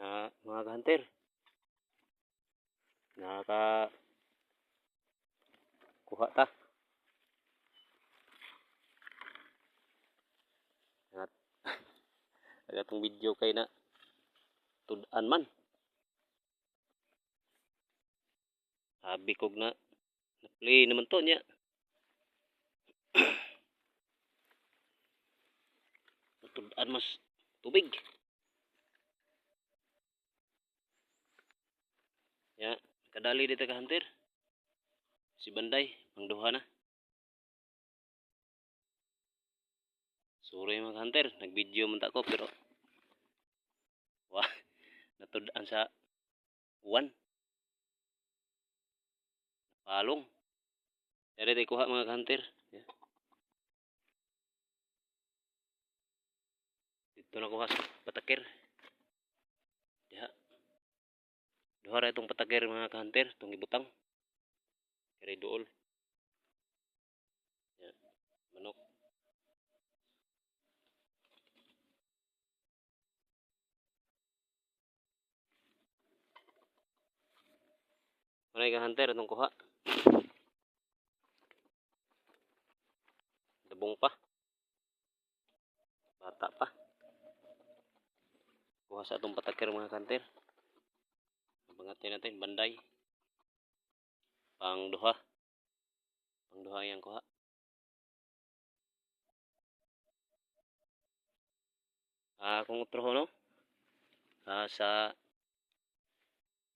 Ah, mga hunter. Nakaka kuha ta. At agatong video kay na tud-an man. Sabi kog na na-play naman to niya. Tud-an mas tubig. Ya, kadali dito ka hunter. Si Banday, pangduha na. Sorry mga hunter, nag-video man ta ko pero wah, natudan sa uwan. Palong. Dari tayo kuha mga hunter. Ya. Dito na kuha sa patakir. Duha ra itong patakir mga hunter, itong ibutang. Kaya dool. Ya. Manok. Manay ka hunter itong kuha. Dabong pa. Bata pa. Kuha sa atong patakir mga hunter. Abangatin natin banday. Pang duha. Pang duha yang kuha. Ah, kung utro no? Ah, sa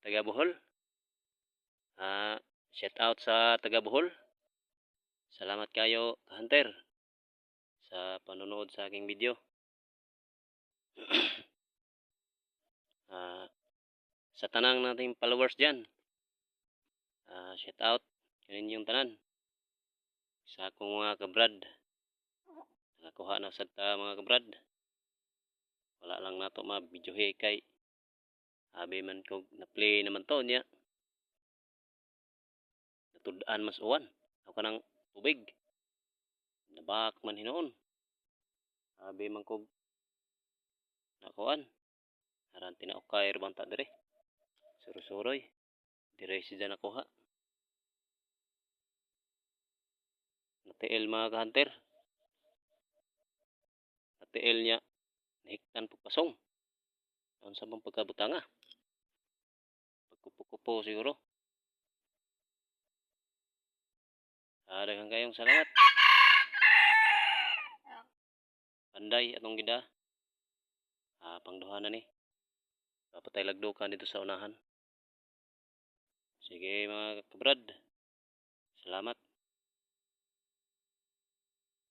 taga Bohol. Ah, shout out sa taga Bohol. Salamat kayo, Hunter, sa panonood sa aking video. ah, sa tanang nating followers dyan, ah, shout out kanin yung tanan. Sa akong mga kabrad. Nakakuha na sa ta mga kabrad. Wala lang nato mabidyohe kay Abi man kog na-play naman to niya. Natudan mas uwan. Ako kanang tubig. Nabak man hinoon. Abi man kog nakuan. Aran tinaukay rabanta dire. Surusuroy. Dire si dyan nakuha. Natiil mga ka-hunter. Natiil niya. Nahiktan pagpasong. Ang sa bang pagkabutanga. Pagkupo-kupo siguro. Daghang kayong salamat. Panday atong gida. Ah, pangduha na ni. Papatay lagdukan dito sa unahan. Sige mga kabrad. Salamat.